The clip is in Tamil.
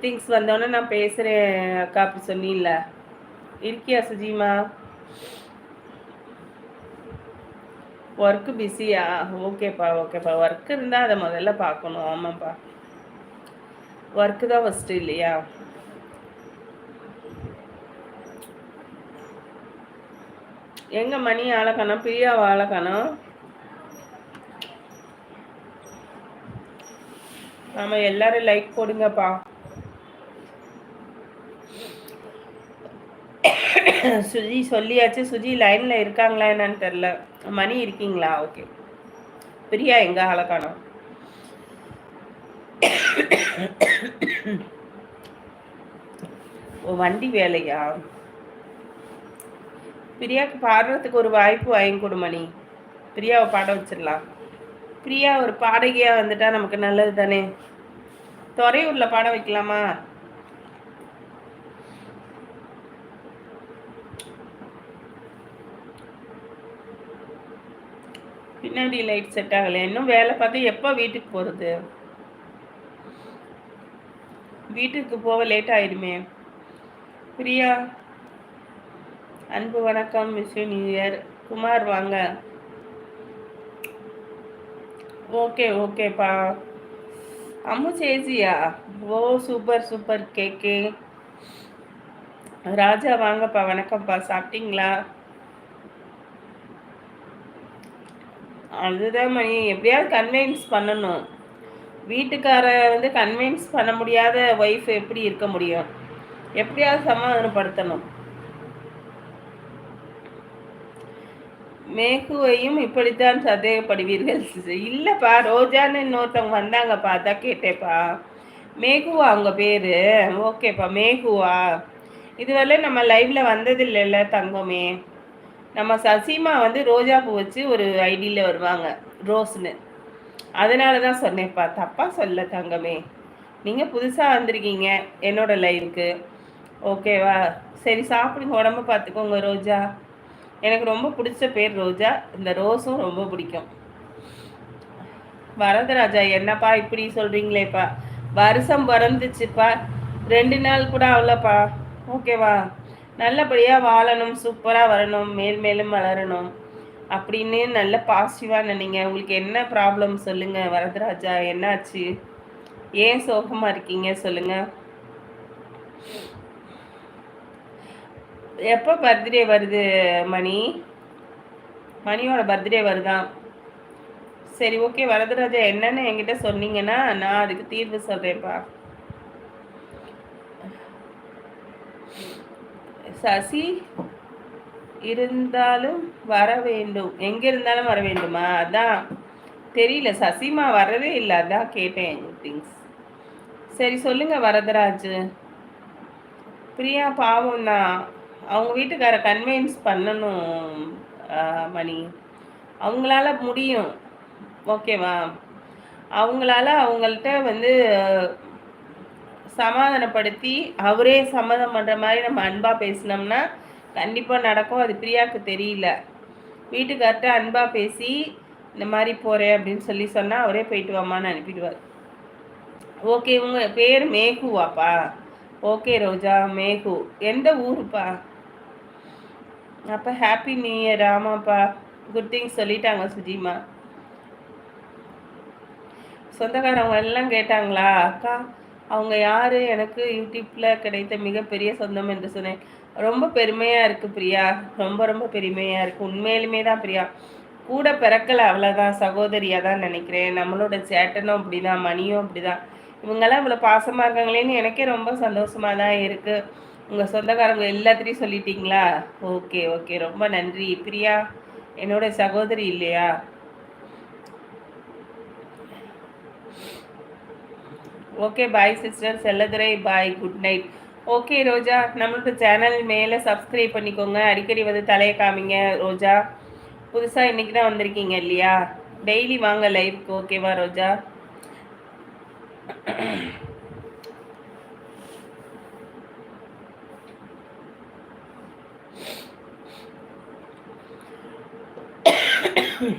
குட் திங்ஸ் வந்தோடனே நான் பேசுகிறேன் அக்கா அப்படி சொன்னில்ல. இருக்கியா சுஜிமா? ஒர்க்கு பிஸியா ஓகேப்பா ஓகேப்பா. ஒர்க் இருந்தால் அதை முதல்ல பார்க்கணும். ஆமாப்பா. ஒர்க்கு தான் ஃபஸ்ட்டு இல்லையா? எங்க மணி ஆளக்கணும் பிரியா ஆளக்கணும் ஆமாம் எல்லாரும் லைக் போடுங்கப்பா. சுஜி சொல்லியாச்சு. சுஜி லைன்ல இருக்காங்களா என்னன்னு தெரில மணி இருக்கீங்களா? ஓகே பிரியா எங்க? அழகானோ? ஓ வண்டி வேலையா? பிரியாவுக்கு பாடுறதுக்கு ஒரு வாய்ப்பு வாங்கி கொடுமணி பிரியாவை பாட வச்சிடலாம். பிரியா ஒரு பாடகியாக வந்துட்டா நமக்கு நல்லது தானே துறையூரில் பாட வைக்கலாமா? பின்னாடி லைட் செட் ஆகலை. இன்னும் வேலை பார்த்து எப்போ வீட்டுக்கு போகிறது வீட்டுக்கு போக லேட் ஆயிடுமே. பிரியா அன்பு வணக்கம் மிஸ் நியூ இயர் குமார் வாங்க. ஓகே ஓகேப்பா. அம்மு சேசியா ஓ சூப்பர் சூப்பர் கேக்கு ராஜா வாங்கப்பா வணக்கம்ப்பா. சாப்பிட்டீங்களா? அதுதான் மணி. எப்படியாவது கன்வின்ஸ் பண்ணணும். வீட்டுக்கார வந்து கன்வின்ஸ் பண்ண முடியாத ஒய்ஃப் எப்படி இருக்க முடியும்? எப்படியாவது சமாதானப்படுத்தணும். மேகுவையும் இப்படித்தான் சந்தேகப்படுவீர்கள். இல்லைப்பா ரோஜான்னு இன்னொருத்தவங்க வந்தாங்கப்பா அதான் கேட்டேப்பா மேகுவா அவங்க பேர்? ஓகேப்பா மேகுவா. இதுவரை நம்ம லைவில் வந்ததில்லைல்ல தங்கமே. நம்ம சசிமா வந்து ரோஜா பூ வச்சு ஒரு ஐடியில் வருவாங்க ரோஸ்னு. அதனால தான் சொன்னேன்ப்பா தப்பாக சொல்ல தங்கமே. நீங்கள் புதுசாக வந்திருக்கீங்க என்னோட லைவுக்கு ஓகேவா சரி சாப்பிடுங்க உடம்ப பார்த்துக்கோங்க ரோஜா. எனக்கு ரொம்ப பிடிச்ச பேர் ரோஜா. இந்த ரோஸும் ரொம்ப பிடிக்கும். வரதராஜா என்னப்பா இப்படி சொல்கிறீங்களேப்பா வருஷம் பிறந்துச்சுப்பா. ரெண்டு நாள் கூட அவ்வளோப்பா ஓகேவா நல்லபடியாக வாழணும் சூப்பராக வரணும் மேல் மேலும் வளரணும் அப்படின்னு நல்ல பாசிட்டிவாக நினைங்க. உங்களுக்கு என்ன ப்ராப்ளம் சொல்லுங்கள் வரதராஜா. என்னாச்சு? ஏன் சோகமாக இருக்கீங்க சொல்லுங்கள் எப்போ பர்த்டே வருது மணி? மணியோட பர்த்டே வருதான் சரி ஓகே வரதராஜா என்னன்னு என்கிட்ட சொன்னீங்கன்னா நான் அதுக்கு தீர்வு சொல்கிறேன்ப்பா சசி இருந்தாலும் வர வேண்டும். எங்கே இருந்தாலும் வர வேண்டுமா? அதான் தெரியல. சசிமா வரவே இல்லை. அதான் கேட்டேன் திங்ஸ் சரி சொல்லுங்க வரதராஜ். பிரியா பாவம் தான். அவங்க வீட்டுக்கார கன்வின்ஸ் பண்ணணும் மணி. அவங்களால முடியும். ஓகேவா? அவங்களால அவங்கள்ட்ட வந்து சமாதானப்படுத்தி அவரே சம்மதம் பண்ணுற மாதிரி நம்ம அன்பாக பேசினோம்னா கண்டிப்பாக நடக்கும். அது பிரியாவுக்கு தெரியல. வீட்டுக்கார்ட்ட அன்பாக பேசி இந்த மாதிரி போகிறேன் அப்படின்னு சொல்லி சொன்னால் அவரே போயிட்டு வாமான்னு அனுப்பிடுவார். ஓகே உங்கள் பேர் மேகுவாப்பா? ஓகே ரோஜா மேகு. எந்த ஊருப்பா? அப்போ ஹாப்பி நியூ இயர் ஆமாப்பா குட் திங் சொல்லிட்டாங்க சுஜிமா. சொந்தக்காரவங்க எல்லாம் கேட்டாங்களா? அக்கா அவங்க யார்? எனக்கு யூடியூப்பில் கிடைத்த மிகப்பெரிய சொந்தம் என்று சொன்னேன். ரொம்ப பெருமையாக இருக்குது பிரியா. ரொம்ப ரொம்ப பெருமையாக இருக்குது உண்மையிலுமே தான் பிரியா. கூட பிறக்கலை அவ்வளோதான் சகோதரியாக தான் நினைக்கிறேன். நம்மளோட சேட்டனும் அப்படி தான் மணியும் அப்படி தான் இவங்கெல்லாம் இவ்வளோ பாசமாக இருக்காங்களேன்னு எனக்கே ரொம்ப சந்தோஷமாக தான் இருக்குது உங்கள் சொந்தக்காரங்க எல்லாத்திலையும் சொல்லிட்டீங்களா? Okay okay. ரொம்ப நன்றி. பிரியா என்னோட சகோதரி இல்லையா? Okay bye sister Selladurai bye good night okay Roja நம்மளோட சேனல் மேலே சப்ஸ்கிரைப் பண்ணிக்கோங்க. அடிக்கடி வந்து தலையை காமிங்க ரோஜா. புதுசாக இன்றைக்கி தான் வந்திருக்கீங்க இல்லையா? டெய்லி வாங்க லைஃப்க்கு ஓகேவா ரோஜா? Hmm.